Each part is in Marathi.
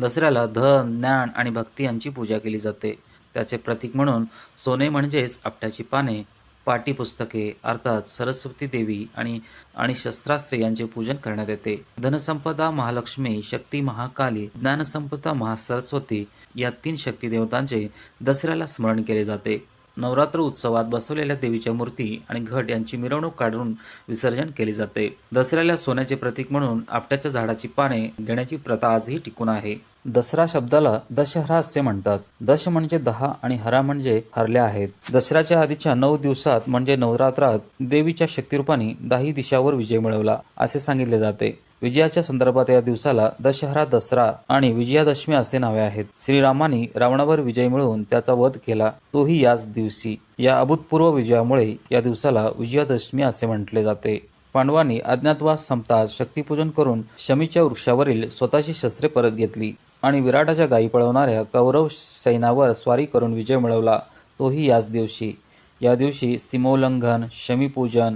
दसऱ्याला धन ज्ञान आणि भक्ती यांची पूजा केली जाते. त्याचे प्रतीक म्हणून सोने म्हणजेच आपट्याची पाने पाठीपुस्तके अर्थात सरस्वती देवी आणि आणि शस्त्रास्त्रे यांचे पूजन करण्यात येते. धनसंपदा महालक्ष्मी शक्ती महाकाली ज्ञानसंपदा महासरस्वती या तीन शक्ती देवतांचे दसऱ्याला स्मरण केले जाते. नवरात्र उत्सवात बसवलेल्या देवीच्या मूर्ती आणि घट यांची मिरवणूक काढून विसर्जन केले जाते. दसऱ्याला सोन्याचे प्रतीक म्हणून आपट्याच्या झाडाची पाने घेण्याची प्रथा आजही टिकून आहे. दसरा शब्दाला दशहरा असे म्हणतात. दश म्हणजे दहा आणि हरा म्हणजे हरल्या आहेत. दसऱ्याच्या आधीच्या नऊ दिवसात म्हणजे नवरात्रात देवीच्या शक्तिरूपाने दाही दिशावर विजय मिळवला असे सांगितले जाते. विजयाच्या संदर्भात या दिवसाला दशहरा दसरा आणि विजयादशमी असे नावे आहेत. श्रीरामाने रावणावर विजय मिळवून त्याचा वध केला. तोही याच दिवशी. या अभूतपूर्व विजयामुळे या दिवसाला विजयादशमी असे म्हटले जाते. पांडवांनी अज्ञातवास संपताच शक्तीपूजन करून शमीच्या वृक्षावरील स्वतःची शस्त्रे परत घेतली आणि विराटाच्या गायी पळवणाऱ्या कौरव सैनावर स्वारी करून विजय मिळवला. तोही याच दिवशी. या दिवशी सीमोल्लंघन शमीपूजन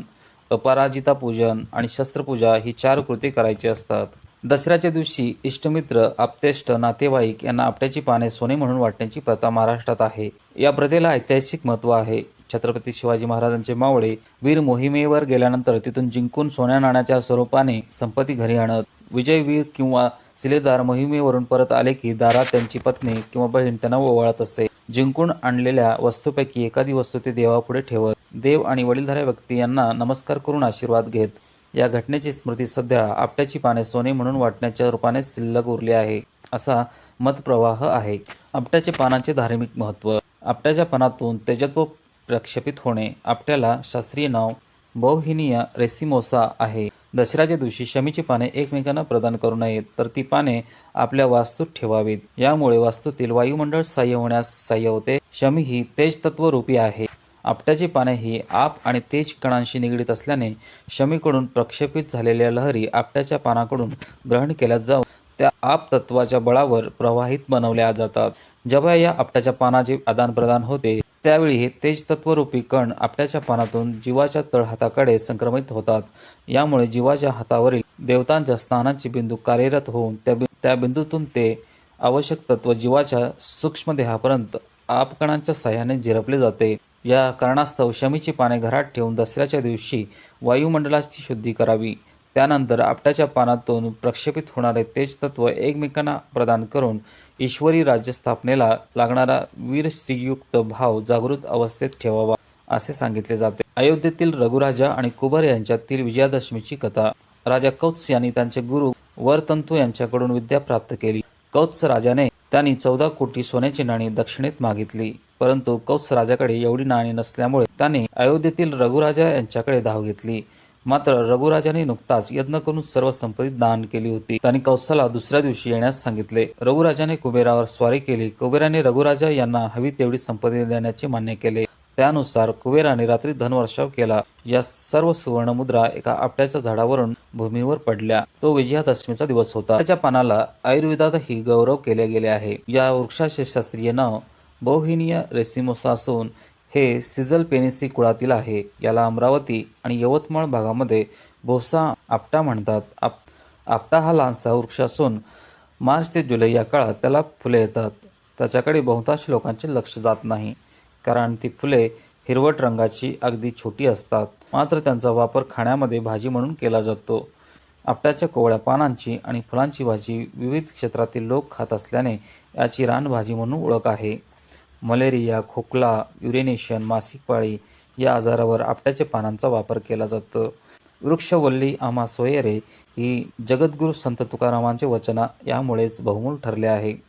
अपराजिता पूजन आणि शस्त्रपूजा ही चार कृती करायची असतात. दसऱ्याच्या दिवशी इष्टमित्र आप्तेष्ट नातेवाईक यांना आपट्याची पाने सोने म्हणून वाटण्याची प्रथा महाराष्ट्रात आहे. या प्रथेला ऐतिहासिक महत्त्व आहे. छत्रपती शिवाजी महाराजांचे मावळे वीर मोहिमेवर गेल्यानंतर तिथून जिंकून सोन्या नाण्याच्या स्वरूपाने संपत्ती घरी आणत विजयवीर किंवा सिलेदार मोहिमेवरून परत आले की दारात त्यांची पत्नी किंवा बहीण त्यांना ओवाळत असे. जिंकून आणलेल्या वस्तूपैकी एखादी वस्तू ते देवापुढे ठेवत देव आणि वडीलधाऱ्या व्यक्ती यांना नमस्कार करून आशीर्वाद घेत या घटनेची स्मृती सध्या आपट्याची पाने सोने म्हणून वाटण्याच्या रूपाने शिल्लक उरली आहे असा मतप्रवाह आहे. आपट्याचे पानाचे धार्मिक महत्त्व आपट्याच्या पानातून तेजत्व प्रक्षेपित होणे आपट्याला शास्त्रीय नाव बौहिनिया रेसिमोसा आहे. दसऱ्याच्या दिवशी शमीची पाने एकमेकांना प्रदान करू नयेत तर ती पाने आपल्या वास्तूत ठेवावीत. यामुळे वास्तूतील वायुमंडळ सहाय्य होण्यास सहाय्य होते. शमी ही तेज तत्वरूपी आहे. आपट्याची पाने ही आप आणि तेज कणांशी निगडीत असल्याने शमीकडून प्रक्षेपित झालेल्या लहरी आपट्याच्या पानाकडून ग्रहण केल्या जाऊन त्या आप तत्वाच्या बळावर प्रवाहित बनवल्या जातात. जेव्हा या आपट्याच्या पानाचे आदानप्रदान होते त्यावेळी हे तेज तत्वरूपी कण आपट्याच्या पानातून जीवाच्या तळहाताकडे संक्रमित होतात. यामुळे जीवाच्या हातावरील देवतांच्या स्नानाचे बिंदू कार्यरत होऊन त्या बि त्या बिंदूतून ते आवश्यक तत्व जीवाच्या सूक्ष्म देहापर्यंत आपकणांच्या सहाय्याने झिरपले जाते. या कारणास्तव शमीची पाने घरात ठेवून दसऱ्याच्या दिवशी वायुमंडलाची शुद्धी करावी. त्यानंतर आपट्याच्या पानातून प्रक्षेपित होणारे तेज तत्व एकमेकांना प्रदान करून ईश्वरी राज्य स्थापनेला लागणारा वीर स्त्रीयुक्त भाव जागृत अवस्थेत ठेवावा असे सांगितले जाते. अयोध्येतील रघुराजा आणि कुबर यांच्यातील विजयादशमीची कथा. राजा कौत्स यांनी त्यांचे गुरु वरतंतू यांच्याकडून विद्या प्राप्त केली. कौत्स राजाने त्यांनी चौदा कोटी सोन्याची नाणी दक्षिणेत मागितली. परंतु कौस राजाकडे एवढी नाणी नसल्यामुळे त्याने अयोध्येतील रघुराजा यांच्याकडे धाव घेतली. मात्र रघुराजाने नुकताच यज्ञ करून सर्व संपत्ती दान केली होती. त्यांनी कौसाला दुसऱ्या दिवशी येण्यास सांगितले. रघुराजाने कुबेरावर स्वारी केली. कुबेराने रघुराजा यांना हवी तेवढी संपत्ती देण्याचे मान्य केले. त्यानुसार कुबेराने रात्री धनवर्षाव केला. या सर्व सुवर्ण मुद्रा एका आपट्याच्या झाडावरून भूमीवर पडल्या. तो विजयादशमीचा दिवस होता. त्याच्या पानाला आयुर्वेदातही गौरव केले गेले आहे. या वृक्षाचे शास्त्रीय नाव बहुहिनीय रेसिमोसासून हे सिझल पेनिसी कुळातील आहे. याला अमरावती आणि यवतमाळ भागामध्ये भोसा आपटा म्हणतात. आप आपटा हा लहानसा वृक्ष असून मार्च ते जुलै या काळात त्याला फुले येतात. त्याच्याकडे बहुतांश लोकांचे लक्ष जात नाही कारण ती फुले हिरवट रंगाची अगदी छोटी असतात. मात्र त्यांचा वापर खाण्यामध्ये भाजी म्हणून केला जातो. आपट्याच्या कोवळ्या पानांची आणि फुलांची भाजी विविध क्षेत्रातील लोक खात असल्याने याची रानभाजी म्हणून ओळख आहे. मलेरिया खोकला युरेनेशन मासिक पाळी या आजारावर आपट्याच्या पानांचा वापर केला जातो. वृक्षवल्ली आमा सोयरे ही जगद्गुरू संत तुकारामांचे वचना यामुळेच बहुमूल ठरले आहे.